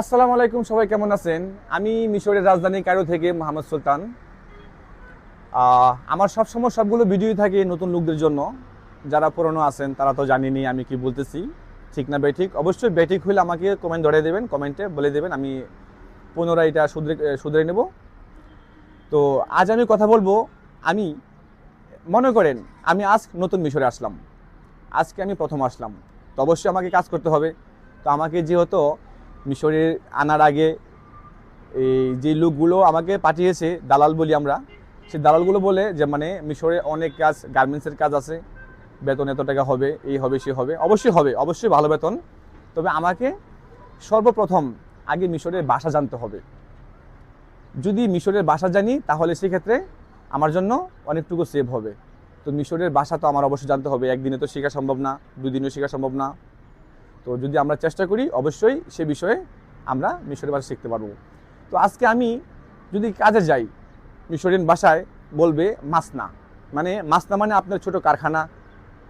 আসসালামু আলাইকুম, সবাই কেমন আছেন? আমি মিশরের রাজধানী কায়রো থেকে মোহাম্মদ সুলতান। আমার সবসময় সবগুলো ভিডিও থাকে নতুন লোকদের জন্য। যারা পুরনো আছেন, তারা তো জানেনি আমি কি বলতেছি। ঠিক না বেঠিক? অবশ্যই বেঠিক হলে আমাকে কমেন্ট ধরে দেবেন কমেন্টে বলে দেবেন, আমি পুনরায় এটা শুধরে শুধরে নেব। তো আজ আমি কথা বলব, আমি, মনে করেন, আমি আজ নতুন মিশরে আসলাম। আজকে আমি প্রথম আসলাম। তো অবশ্যই আমাকে কাজ করতে হবে। তো আমাকে যেহেতু মিশরে আনার আগে এই যে লোকগুলো আমাকে পাঠিয়েছে, দালাল বলি আমরা সেই দালালগুলো বলে যে মানে মিশরে অনেক কাজ, গার্মেন্টসের কাজ আছে, বেতন এত টাকা হবে, এই হবে, সে হবে। অবশ্যই হবে, অবশ্যই ভালো বেতন। তবে আমাকে সর্বপ্রথম আগে মিশরের ভাষা জানতে হবে। যদি মিশরের ভাষা জানি, তাহলে সেক্ষেত্রে আমার জন্য অনেকটুকু সেভ হবে। তো মিশরের ভাষা তো আমার অবশ্যই জানতে হবে। একদিনে তো শেখা সম্ভব না, দুদিনেও শেখা সম্ভব না। তো যদি আমরা চেষ্টা করি, অবশ্যই সে বিষয়ে আমরা মিশরের ভাষা শিখতে পারব। তো আজকে আমি যদি কাজে যাই মিশরিয়ান ভাষায় বলবে মাসনা। মানে মাসনা মানে আপনার ছোট কারখানা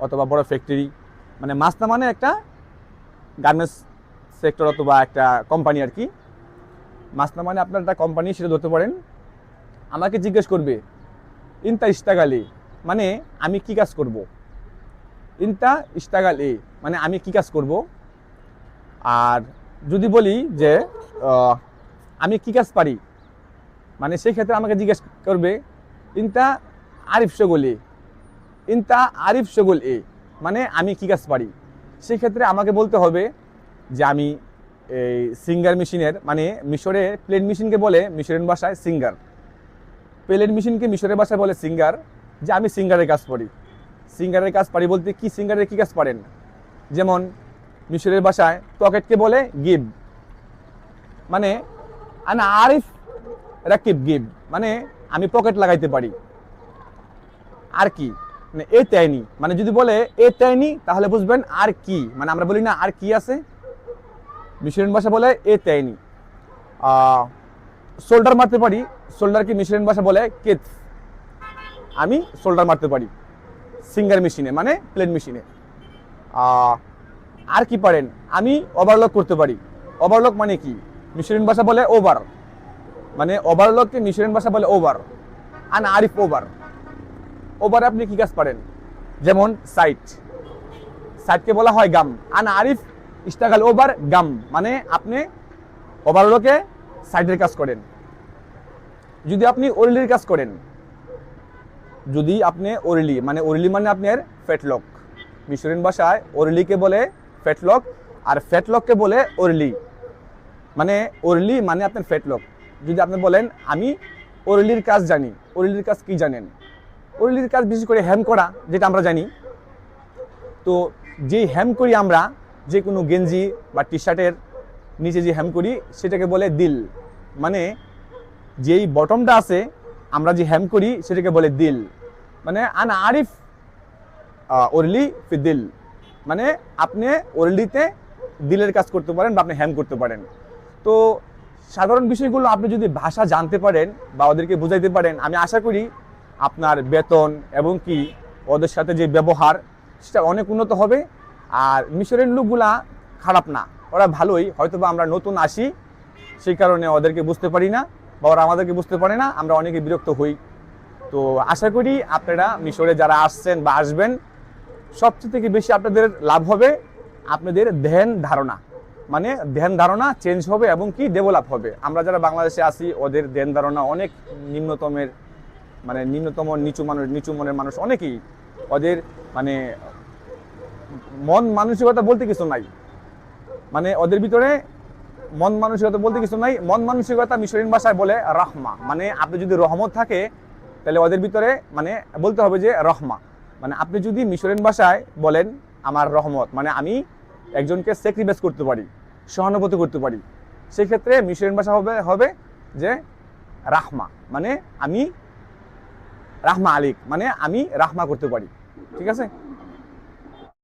অথবা বড় ফ্যাক্টরি মানে মাসনা মানে একটা গার্মেন্টস সেক্টর অথবা একটা কোম্পানি আর কি। মাসনা মানে আপনার একটা কোম্পানি সেটা ধরতে পারেন। আমাকে জিজ্ঞেস করবে, ইনতা ইস্তাগালি মানে আমি কি কাজ করব? ইনতা ইস্তাগাল এ মানে আমি কি কাজ করব? আর যদি বলি যে আমি কি কাজ পারি? মানে সেই ক্ষেত্রে আমাকে জিজ্ঞেস করবে, ইনতা আরিফ শগল এ? ইনতা আরিফ শগল এ? মানে আমি কি কাজ পারি? সেই ক্ষেত্রে আমাকে বলতে হবে যে, আমি এই সিঙ্গার মেশিনের মানে মিশরে প্লেন মেশিনকে বলে মিশরের ভাষায় সিঙ্গার। প্লেন মেশিনকে মিশরের ভাষায় বলে সিঙ্গার, যে আমি সিঙ্গারের কাজ পারি সিঙ্গারের কাজ পারি বলতে কি, সিঙ্গারের কি কাজ পারেন? যেমন মিশরের ভাষায় পকেটকে বলে? গিব। মানে আনা আরিফ, রাকিব গিব। মানে আমি পকেট লাগাইতে পারি। আর কি? মানে এ তেয়নি। মানে যদি বলে এ তেয়নি, তাহলে বুঝবেন আর কি। মানে আমরা বলি না আর কি আছে। মিশরিয়ান ভাষা বলে এ তেয়নি। শোল্ডার মারতে পারি। শোল্ডারকে মিশরিয়ান ভাষা বলে? কেত আমি শোল্ডার মারতে পারি। সিঙ্গার মেশিনে মানে প্লেন মেশিনে। আর কি পারেন? আমি ওভারলক করতে পারি। ওভারলক মানে কি? মিশরিয়ান ভাষা বলে ওভার মানে ওভারলককে মিশরিয়ান ভাষা বলে ওভার আন আরিফ ওভার ওভার আপনি কি কাজ পারেন? যেমন সাইট সাইটকে বলা হয় গাম আন আরিফ ইস্তাগাল ওভার গাম মানে আপনি ওভারলকে সাইডের কাজ করেন। যদি আপনি ওরলির কাজ করেন। যদি আপনি ওরলি মানে ওরলি মানে আপনার ফেটলক মিশরিয়ান ভাষায় ওরলিকে বলে ফেটলক আর ফ্যাটলককে বলে ওরলি। মানে ওরলি মানে আপনার ফ্যাটলক যদি আপনি বলেন, আমি ওরলির কাজ জানি। ওরলির কাজ কি জানেন? ওরলির কাজ বিশেষ করে হ্যাম করা, যেটা আমরা জানি। তো যে হ্যাম করি আমরা, যে কোনো গেঞ্জি বা টি শার্টের নিচে যে হ্যাম করি, সেটাকে বলে দিল। মানে যেই বটমটা আছে, আমরা যে হ্যাম করি, সেটাকে বলে দিল। মানে আন আরিফ ওরলি ফি দিল মানে আপনি ওরলিতে দিলের কাজ করতে পারেন বা আপনি হ্যাম করতে পারেন। তো সাধারণ বিষয়গুলো আপনি যদি ভাষা জানতে পারেন বা ওদেরকে বুঝাইতে পারেন, আমি আশা করি আপনার বেতন এবং কি ওদের সাথে যে ব্যবহার, সেটা অনেক উন্নত হবে। আর মিশরের লোকগুলা খারাপ না, ওরা ভালোই। হয়তো বা আমরা নতুন আসি, সেই কারণে ওদেরকে বুঝতে পারি না বা ওরা আমাদেরকে বুঝতে পারে না, আমরা অনেকে বিরক্ত হই। তো আশা করি আপনারা মিশরে যারা আসছেন বা আসবেন সবচেয়ে থেকে বেশি আপনাদের লাভ হবে আপনাদের ধ্যান ধারণা। মানে ধ্যান ধারণা চেঞ্জ হবে এবং কি ডেভেলপ হবে। আমরা যারা বাংলাদেশে আসি ওদের ধ্যান ধারণা অনেক নিম্নতমের মানে নিম্নতম নিচু মানুষ, নিচু মনের মানুষ অনেকেই। ওদের মানে মন মানসিকতা বলতে কিছু নাই। মানে ওদের ভিতরে মন মানসিকতা বলতে কিছু নাই। মন মানসিকতা মিশরিন ভাষায় বলে রহমা। মানে আপনি যদি রহমত থাকে, তাহলে ওদের ভিতরে মানে বলতে হবে যে রহমা। মানে আপনি যদি মিশরের ভাষায় বলেন, আমার রহমত মানে আমি একজনকে স্যাক্রিফাইস করতে পারি, সহানুভূতি করতে পারি, সেক্ষেত্রে মিশরের ভাষা হবে হবে যে রাহমা মানে আমি রাহমা আলিক মানে আমি রাহমা করতে পারি, ঠিক আছে?